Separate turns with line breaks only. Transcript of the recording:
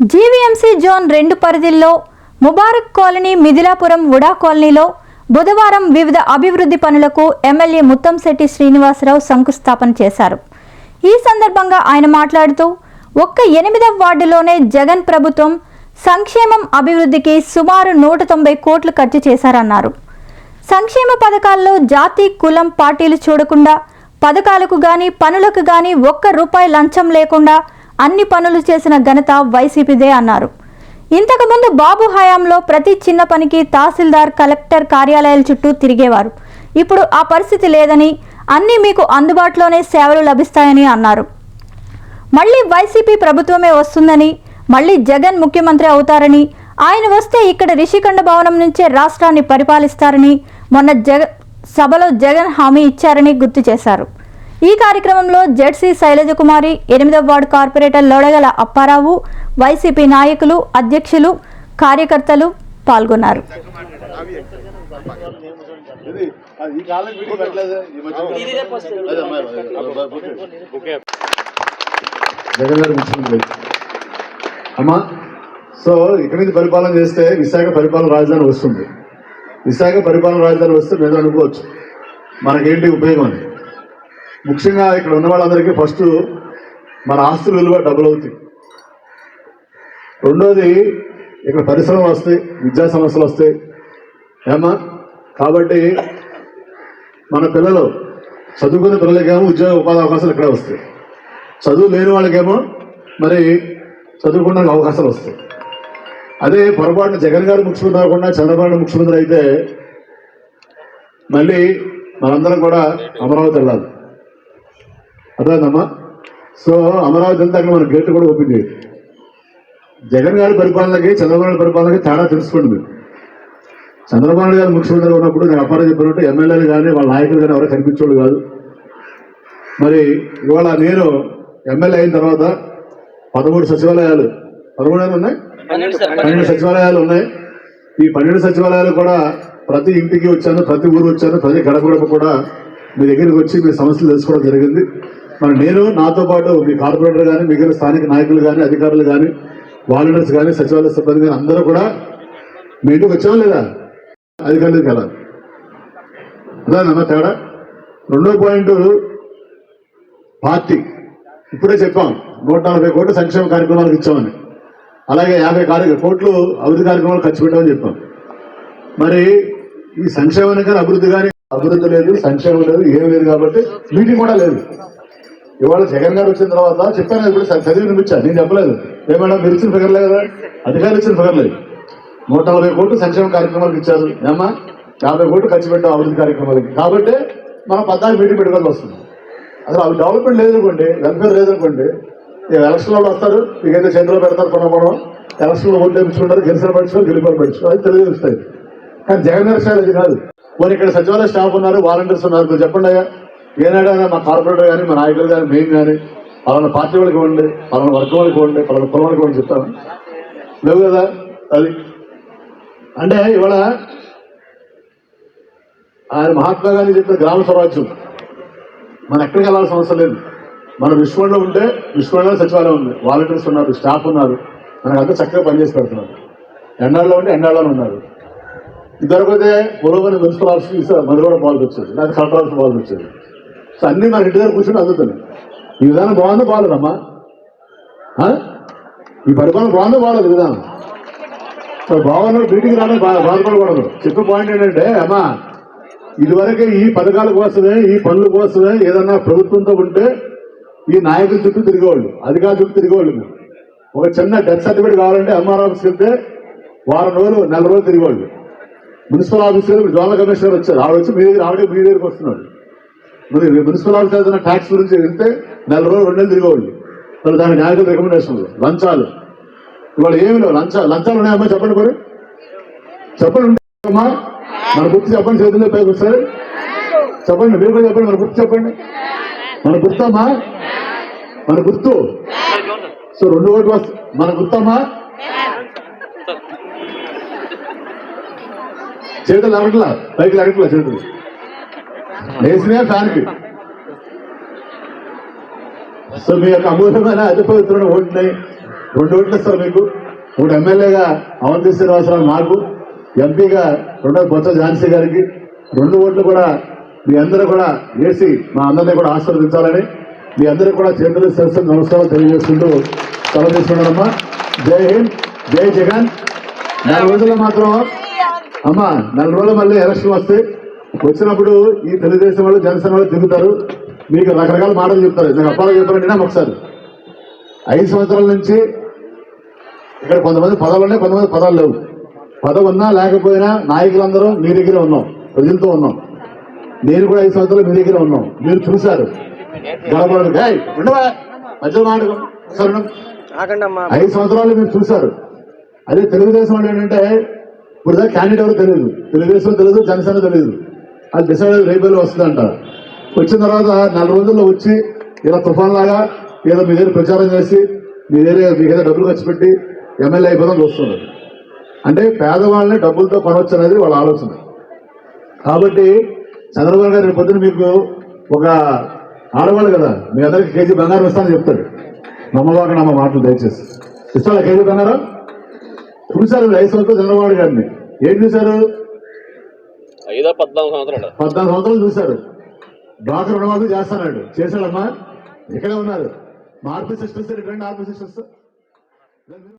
GVMC zone రెండు పరిధిల్లో Mubarak colony Mithilapuram UDA కాలనీలో బుధవారం వివిధ అభివృద్ధి పనులకు ఎమ్మెల్యే ముత్తంశెట్టి శ్రీనివాసరావు శంకుస్థాపన చేశారు. ఈ సందర్భంగా ఆయన మాట్లాడుతూ ఒక్క ఎనిమిదవ వార్డులోనే జగన్ ప్రభుత్వం సంక్షేమం అభివృద్ధికి సుమారు నూట తొంభై కోట్లు ఖర్చు చేశారన్నారు. సంక్షేమ పథకాల్లో జాతి కులం పార్టీలు చూడకుండా పథకాలకు గాని పనులకు గాని ఒక్క రూపాయి లంచం లేకుండా అన్ని పనులు చేసిన ఘనత వైసీపీదే అన్నారు. ఇంతకుముందు బాబు హయాంలో ప్రతి చిన్న పనికి తహసీల్దార్ కలెక్టర్ కార్యాలయాల చుట్టూ తిరిగేవారు. ఇప్పుడు ఆ పరిస్థితి లేదని అన్నీ మీకు అందుబాటులోనే సేవలు లభిస్తాయని అన్నారు. మళ్ళీ వైసీపీ ప్రభుత్వమే వస్తుందని మళ్ళీ జగన్ ముఖ్యమంత్రి అవుతారని ఆయన వస్తే ఇక్కడ రిషికండ భవనం నుంచే రాష్ట్రాన్ని పరిపాలిస్తారని మొన్న జగ సభలో జగన్ హామీ ఇచ్చారని గుర్తు చేశారు. ఈ కార్యక్రమంలో జెడ్సీ శైలజకుమారి ఎనిమిదవ వార్డు కార్పొరేటర్ లోడగల అప్పారావు వైసీపీ నాయకులు అధ్యక్షులు కార్యకర్తలు పాల్గొన్నారు.
అమ్మా సో ఇక్కడి నుంచి పరిపాలన చేస్తే విశాఖ పరిపాలన రాజధాని వస్తుంది. విశాఖ పరిపాలన రాజధాని వస్తే మేము అనుకోవచ్చు. మనకేంటి ఉపయోగం అని ముఖ్యంగా ఇక్కడ ఉన్న వాళ్ళందరికీ ఫస్ట్ మన ఆస్తుల విలువ డబుల్ అవుతాయి. రెండోది ఇక్కడ పరిశ్రమలు వస్తాయి విద్యా సమస్యలు వస్తాయి. ఏమా కాబట్టి మన పిల్లలు చదువుకునే పిల్లలకేమో ఉద్యోగ ఉపాధి అవకాశాలు ఇక్కడే వస్తాయి. చదువు లేని వాళ్ళకేమో మరి చదువుకున్న అవకాశాలు వస్తాయి. అదే పొరపాటున జగన్ గారు ముఖ్యమంత్రి అవ్వకుండా చంద్రబాబు ముఖ్యమంత్రి అయితే మళ్ళీ మనందరం కూడా అమరావతి వెళ్ళాలి. అర్థమైందమ్మా? సో అమరావతి అంతా అక్కడ మన గేట్ కూడా ఓపెన్ చేయాలి జగన్ గారి పరిపాలనకి చంద్రబాబు నాయుడు పరిపాలనకి తేడా తెలుసుకోండి మీరు. చంద్రబాబు నాయుడు గారు ముఖ్యమంత్రి ఉన్నప్పుడు నేను అప్పారా చెప్పినట్టు ఎమ్మెల్యేలు కానీ వాళ్ళ నాయకులు కానీ ఎవరో కనిపించేవాడు కాదు. మరి ఇవాళ నేను ఎమ్మెల్యే అయిన తర్వాత పదమూడు సచివాలయాలు పదమూడు ఉన్నాయి? పన్నెండు సచివాలయాలు ఉన్నాయి. ఈ పన్నెండు సచివాలయాలు కూడా ప్రతి ఇంటికి వచ్చాను ప్రతి ఊరు వచ్చాను ప్రతి గడప కూడా మీ దగ్గరికి వచ్చి మీ సమస్యలు తెలుసుకోవడం జరిగింది. మరి నేను నాతో పాటు మీ కార్పొరేటర్ కానీ మిగిలిన స్థానిక నాయకులు కానీ అధికారులు కానీ వాలంటీర్స్ కానీ సచివాలయ సిబ్బంది కానీ అందరూ కూడా మీ ఇంటికి వచ్చామా లేదా? అధికారులకు వెళ్ళాలి. అదేనమ్మా తేడా? రెండో పాయింట్ పార్టీ. ఇప్పుడే చెప్పాం నూట నలభై కోట్లు సంక్షేమ కార్యక్రమాలకు ఇచ్చామని. అలాగే యాభై కార్య కోట్లు అభివృద్ధి కార్యక్రమాలు ఖర్చు పెట్టామని చెప్పాం. మరి ఈ సంక్షేమానికి కానీ అభివృద్ధి కానీ అభివృద్ధి లేదు సంక్షేమం లేదు ఏం లేదు కాబట్టి మీటింగ్ కూడా లేదు. ఇవాళ జగన్ గారు వచ్చిన తర్వాత చెప్పాను ఇప్పుడు చదివి వినిపించాను. నేను చెప్పలేదు. ఏమన్నా మీరు ఇచ్చిన ఫిగర్లే కదా అధికారులు ఇచ్చిన ఫిగర్లే లేదు. నూట నలభై కోట్లు సంక్షేమ కార్యక్రమాలకు ఇచ్చారు. ఏమా యాభై కోట్లు ఖర్చు పెట్టాం అభివృద్ధి కార్యక్రమాలకి. కాబట్టి మనం పద్నాలుగు మీటింగ్ పెట్టుకోవాల్సి వస్తుంది. అసలు అవి డెవలప్మెంట్ లేదనుకోండి వెల్ఫేర్ లేదనుకోండి ఎలక్షన్లో వస్తారు మీకైతే చేతిలో పెడతారు కొనపడం ఎలక్షన్లో ఓట్లు వేయించుకుంటారు గెలిచిన పక్షులు గెలిపారు పక్షులు అది తెలియజేస్తాయి కానీ జగన్ గారి స్టైల్ అది కాదు. మరి ఇక్కడ సచివాలయ స్టాఫ్ ఉన్నారు వాలంటీర్స్ ఉన్నారు. చెప్పండి అయ్యా. ఏనాడైనా మా కార్పొరేటర్ కానీ మా నాయకులు కానీ మేము కానీ పలానా పార్టీ వాళ్ళకి ఇవ్వండి పలానా వర్గం వాళ్ళకి ఇవ్వండి పలానా కులం వాళ్ళకి ఇవ్వండి చెప్తాను లేవు కదా అది. అంటే ఇవాళ ఆయన మహాత్మా గాంధీ చెప్పిన గ్రామ స్వరాజ్యం మనం ఎక్కడికి వెళ్ళాల్సిన అవసరం లేదు. మన విశ్వంలో ఉంటే విశ్వంలో సచివాలయం ఉంది. వాలంటీర్స్ ఉన్నారు స్టాఫ్ ఉన్నారు. మనకంతా చక్కగా పనిచేసి పెడుతున్నారు. ఎండాల్లో ఉంటే ఎండాళ్ళలో ఉన్నారు. ఇద్దరు పోతే పొలవని మున్సిపల్ ఆఫీస్ మధురగూడ పాల్సి వచ్చేది నాకు కలెక్టర్ ఆఫీస్ వచ్చేది సో అన్ని మన ఇంటి దగ్గర కూర్చొని అందుతున్నాయి ఈ విధానం బాగుందో? బాగలేదమ్మా. ఈ పరిపాలన బాగుందో? బాగలేదు విధానం సో బాగున్నాడు బీటింగ్ రావడం బాగా బాధపడకూడదు. చెప్పే పాయింట్ ఏంటంటే అమ్మా ఇదివరకే ఈ పథకాల కోసమే ఈ పనుల కోసమే ఏదన్నా ప్రభుత్వంతో ఉంటే ఈ నాయకుల చుట్టూ తిరిగేవాళ్ళు అధికారుల చుట్టూ తిరిగేవాళ్ళు. ఒక చిన్న డెత్ సర్టిఫికేట్ కావాలంటే ఎంఆర్ ఆఫీస్కి వెళ్తే వారం రోజులు నెల రోజులు తిరిగేవాళ్ళు. మున్సిపల్ ఆఫీసర్ జోనల్ కమిషనర్ వచ్చారు. ఆవిడ వచ్చి మీ దగ్గర ఆవిడే మీ దగ్గరికి వస్తున్నాడు మున్సిపల్ ఆఫీసర్ ఏదైనా ట్యాక్స్ గురించి వెళ్తే నెల రోజులు రెండు నెలలు తిరిగేవాళ్ళు. వాళ్ళు దానికి నాయకుల రికమెండేషన్లు లంచాలు. ఇవాళ ఏమి లేవు. లంచా లంచాలు ఉన్నాయమ్మా చెప్పండి మరి. చెప్పండి. అమ్మా మన గుర్తు చెప్పండి. చేతుల్లో పైకి ఒకసారి. చెప్పండి. మీరు కూడా చెప్పండి. మన గుర్తు చెప్పండి. మన గుర్తమ్మా మన గుర్తు. సో రెండు ఓట్లు వస్తా మన గుర్తమ్మా చేతులు లగట్లా పైకి లగట్లా చేతులు. వేసినా దానికి సో మీ యొక్క అమూల్యమైన అతి పవిత్రమైన రెండు ఓట్లు సార్ మీకు. మూడు ఎమ్మెల్యేగా అవంతి శ్రీనివాసరావు మాకు ఎంపీగా రెండో బొత్స ఝాన్సీ గారికి. రెండు ఓట్లు కూడా మీ అందరూ కూడా వేసి మా అందరినీ కూడా ఆశీర్వదించాలని మీ అందరూ కూడా చేతులు సరస్సు నమస్కారం తెలియజేస్తుంటూ సెలవు జై హింద్ జై జగన్. నాలుగు రోజుల్లో మాత్రం అమ్మా నెల రోజులు మళ్ళీ ఎలక్షన్ వస్తే వచ్చినప్పుడు ఈ తెలుగుదేశం వాళ్ళు జనసేన వాళ్ళు తిరుగుతారు. మీకు రకరకాల మాటలు చెప్తారు. నేను అప్పాలు నేను ఒకసారి. ఐదు సంవత్సరాల నుంచి ఇక్కడ కొంతమంది పదాలు ఉన్నాయి కొంతమంది పదాలు లేవు. పదవి ఉన్నా లేకపోయినా నాయకులందరూ మీ దగ్గరే ఉన్నాం ప్రజలతో ఉన్నాం. నేను కూడా ఐదు సంవత్సరాలు మీ దగ్గర ఉన్నాం. మీరు చూశారు. గడపడు ఏయ్, ఉండవా? మధ్యలో మాటకు ఒకసారి ఉండు.
ఆగండమ్మా.
ఐదు సంవత్సరాలు మీరు చూశారు. అదే తెలుగుదేశం అంటే ఏంటంటే ఇప్పుడు క్యాండిడేట్ ఎవరు తెలియదు. తెలుగుదేశం తెలియదు జనసేన తెలియదు. అది డిసైడ్ రేపు వస్తుందంట. వచ్చిన తర్వాత నెల రోజుల్లో వచ్చి ఇలా తుఫాన్ లాగా ఏదో మీ దగ్గర ప్రచారం చేసి మీ దగ్గర మీ దగ్గర డబ్బులు ఖర్చు పెట్టి ఎమ్మెల్యే అయిపోదాం చూస్తున్నారు. అంటే పేదవాళ్ళని డబ్బులతో కొనవచ్చు అనేది వాళ్ళ ఆలోచన. కాబట్టి చంద్రబాబు గారు రేపు పొద్దున మీకు ఒక ఆడవాళ్ళు కదా మీ అందరికి కేజీ బంగారం ఇస్తానని చెప్తాడు. నమ్మవాక నమ్మ మాటలు దయచేసి. ఇస్తాడా కేజీ బంగారం? చూశారు మీరు చంద్రబాబు గారిని. ఏం చూశారు?
ఐదో పద్నాలుగు సంవత్సరాలు
పద్నాలుగు సంవత్సరాలు చూశారు. డాక్టర్ రుణమాఫీ చేస్తాడు చేశాడమ్మా. ఇక్కడే ఉన్నారు. మార్పు సిస్టర్స్ రండి ఆర్పి సిస్టర్స్.